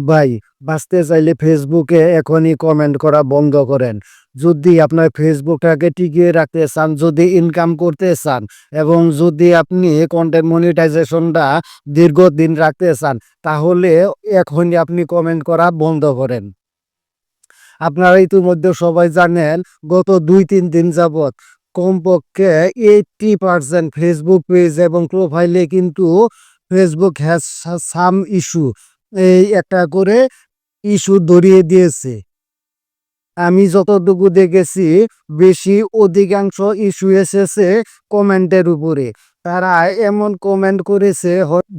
ভাই, বাঁচতে চাইলে ফেসবুকে এখনই কমেন্ট করা বন্ধ করেন। যদি আপনার ফেসবুকটাকে টিকিয়ে রাখতে চান, যদি ইনকাম করতে চান এবং যদি আপনি কন্টেন্ট মনিটাইজেশনটা দীর্ঘদিন রাখতে চান, তাহলে এখনই আপনি কমেন্ট করা বন্ধ করেন। আপনারা ইতিমধ্যে সবাই জানেন, গত দুই তিন দিন যাবত কমপক্ষে এইটটি পার্সেন্ট ফেসবুক পেজ এবং প্রোফাইলে কিন্তু ফেসবুক হ্যাজ সাম ইস্যু এই একটা করে ইস্যু ধরিয়ে দিয়েছে। আমি যতটুকু দেখেছি, বেশি অধিকাংশ ইস্যু এসেছে কমেন্টের উপরে। তারা এমন কমেন্ট করেছে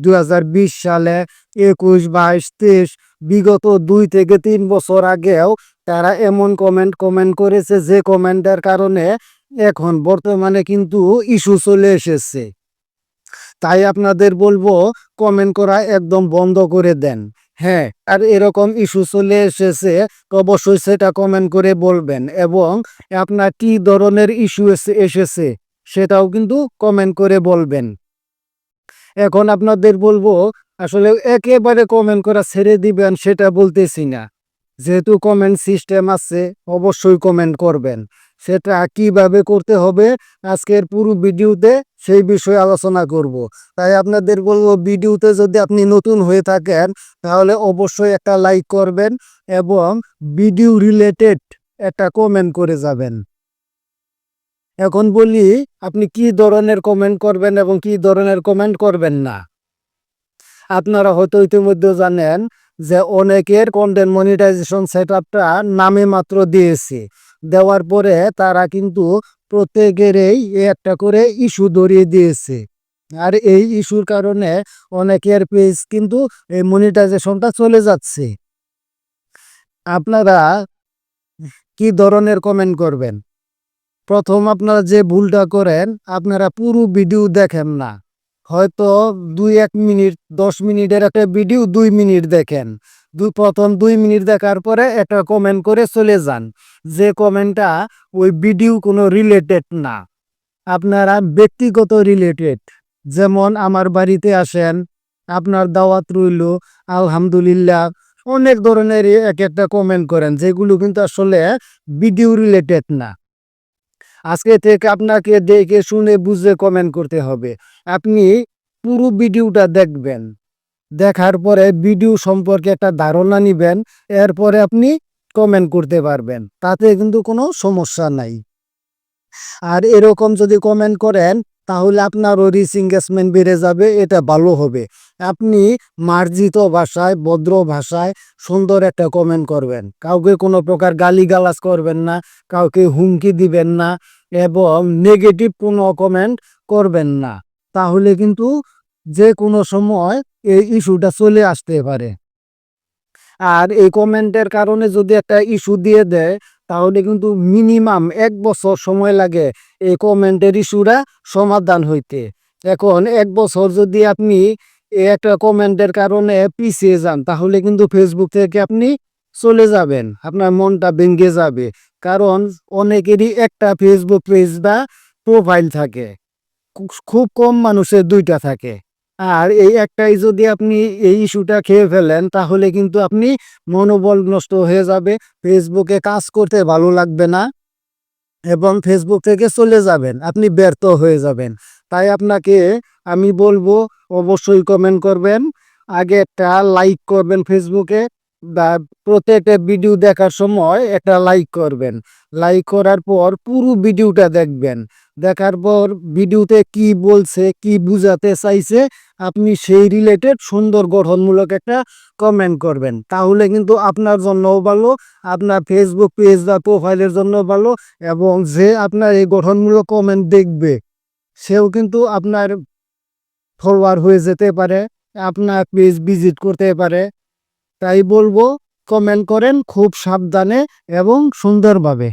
দু হাজার বিশ সালে, একুশ, বাইশ, তেইশ, বিগত দুই থেকে তিন বছর আগেও তারা এমন কমেন্ট কমেন্ট করেছে যে কমেন্টের কারণে এখন বর্তমানে কিন্তু ইস্যু চলে এসেছে। তাই আপনাদের বলব কমেন্ট করা একদম বন্ধ করে দেন। হ্যাঁ আর এরকম ইস্যু চলে এসেছে অবশ্যই সেটা কমেন্ট করে বলবেন এবং আপনার কি ধরনের ইস্যু এসেছে সেটাও কিন্তু কমেন্ট করে বলবেন। এখন আপনাদের বলব, আসলে একেবারে কমেন্ট করা ছেড়ে দিবেন সেটা বলতেছি না। যেহেতু কমেন্ট সিস্টেম আছে, অবশ্যই কমেন্ট করবেন। সেটা কীভাবে করতে হবে, আজকের পুরো ভিডিওতে সেই বিষয়ে আলোচনা করব। তাই আপনাদের বলব, ভিডিওতে যদি আপনি নতুন হয়ে থাকেন, তাহলে অবশ্যই একটা লাইক করবেন এবং ভিডিও রিলেটেড একটা কমেন্ট করে যাবেন। এখন বলি, আপনি কি ধরনের কমেন্ট করবেন এবং কি ধরনের কমেন্ট করবেন না? আপনারা হয়তো ইতিমধ্যে জানেন যে অনেকের কন্টেন্ট মনিটাইজেশন সেট নামে মাত্র দিয়েছে। দেওয়ার পরে তারা কিন্তু প্রত্যেকেরই একটা করে ইস্যু ধরিয়ে দিয়েছে। আর এই ইস্যুর কারণে অনেকের পেজ কিন্তু এই মনিটাইজেশনটা চলে যাচ্ছে। আপনারা কি ধরনের কমেন্ট করবেন? প্রথম আপনারা যে ভুলটা করেন, আপনারা পুরো ভিডিও দেখেন না। হয়তো দুই এক মিনিট, দশ মিনিটের একটা ভিডিও দুই মিনিট দেখেন। দুই প্রথম দুই মিনিট দেখার পরে একটা কমেন্ট করে চলে যান। যে কমেন্টটা ওই ভিডিও কোনো রিলেটেড না। আপনারা ব্যক্তিগত রিলেটেড যেমন আমার বাড়িতে আসেন, আপনার দাওয়াত রইল, আলহামদুলিল্লাহ, অনেক ধরনের এক একটা কমেন্ট করেন, যেগুলো কিন্তু আসলে ভিডিও রিলেটেড না। আজকে থেকে আপনাকে দেখে শুনে বুঝে কমেন্ট করতে হবে। আপনি পুরো ভিডিওটা দেখবেন। দেখার পরে ভিডিও সম্পর্কে একটা ধারণা নিবেন, এরপরে আপনি কমেন্ট করতে পারবেন, তাতে কিন্তু কোনো সমস্যা নাই। আর এরকম যদি কমেন্ট করেন, তাহলে আপনারও রিচ এঙ্গেজমেন্ট বেড়ে যাবে, এটা ভালো হবে। আপনি মার্জিত ভাষায়, ভদ্র ভাষায় সুন্দর একটা কমেন্ট করবেন। কাউকে কোনো প্রকার গালিগালাজ করবেন না, কাউকে হুমকি দিবেন না, এবং নেগেটিভ কোনো কমেন্ট করবেন না। তাহলে কিন্তু যে কোনো সময় এই ইস্যুটা চলে আসতে পারে। আর এই কমেন্টের কারণে যদি একটা ইস্যু দিয়ে দেয়, তাহলে কিন্তু মিনিমাম এক বছর সময় লাগে এই কমেন্টের ইস্যুটা সমাধান হইতে। এখন এক বছর যদি আপনি একটা কমেন্টের কারণে পিছিয়ে যান, তাহলে কিন্তু ফেসবুক থেকে আপনি চলে যাবেন, আপনার মনটা ভেঙে যাবে। কারণ অনেকেরই একটা ফেসবুক পেজ বা প্রোফাইল থাকে। খুব কম মানুষের দুইটা থাকে। আর এই একটাই যদি আপনি এই ইস্যুটা খেয়ে ফেলেন, তাহলে কিন্তু আপনি মনোবল নষ্ট হয়ে যাবে, ফেসবুকে কাজ করতে ভালো লাগবে না এবং ফেসবুক থেকে চলে যাবেন, আপনি ব্যর্থ হয়ে যাবেন। তাই আপনাকে আমি বলব, অবশ্যই কমেন্ট করবেন, আগে একটা লাইক করবেন ফেসবুকে বা প্রত্যেকটা ভিডিও দেখার সময় একটা লাইক করবেন। লাইক করার পর পুরো ভিডিওটা দেখবেন। দেখার পর ভিডিওতে কি বলছে, কি বুঝাতে চাইছে, আপনি সেই রিলেটেড সুন্দর গঠনমূলক একটা কমেন্ট করবেন। তাহলে কিন্তু আপনার জন্যও ভালো, আপনার ফেসবুক পেজ বা প্রোফাইলের জন্য ভালো এবং যে আপনার এই গঠনমূলক কমেন্ট দেখবে, সেও কিন্তু আপনার ফলোয়ার হয়ে যেতে পারে, আপনার পেজ ভিজিট করতে পারে। তাই বলব কমেন্ট করেন খুব সাবধানে এবং সুন্দরভাবে।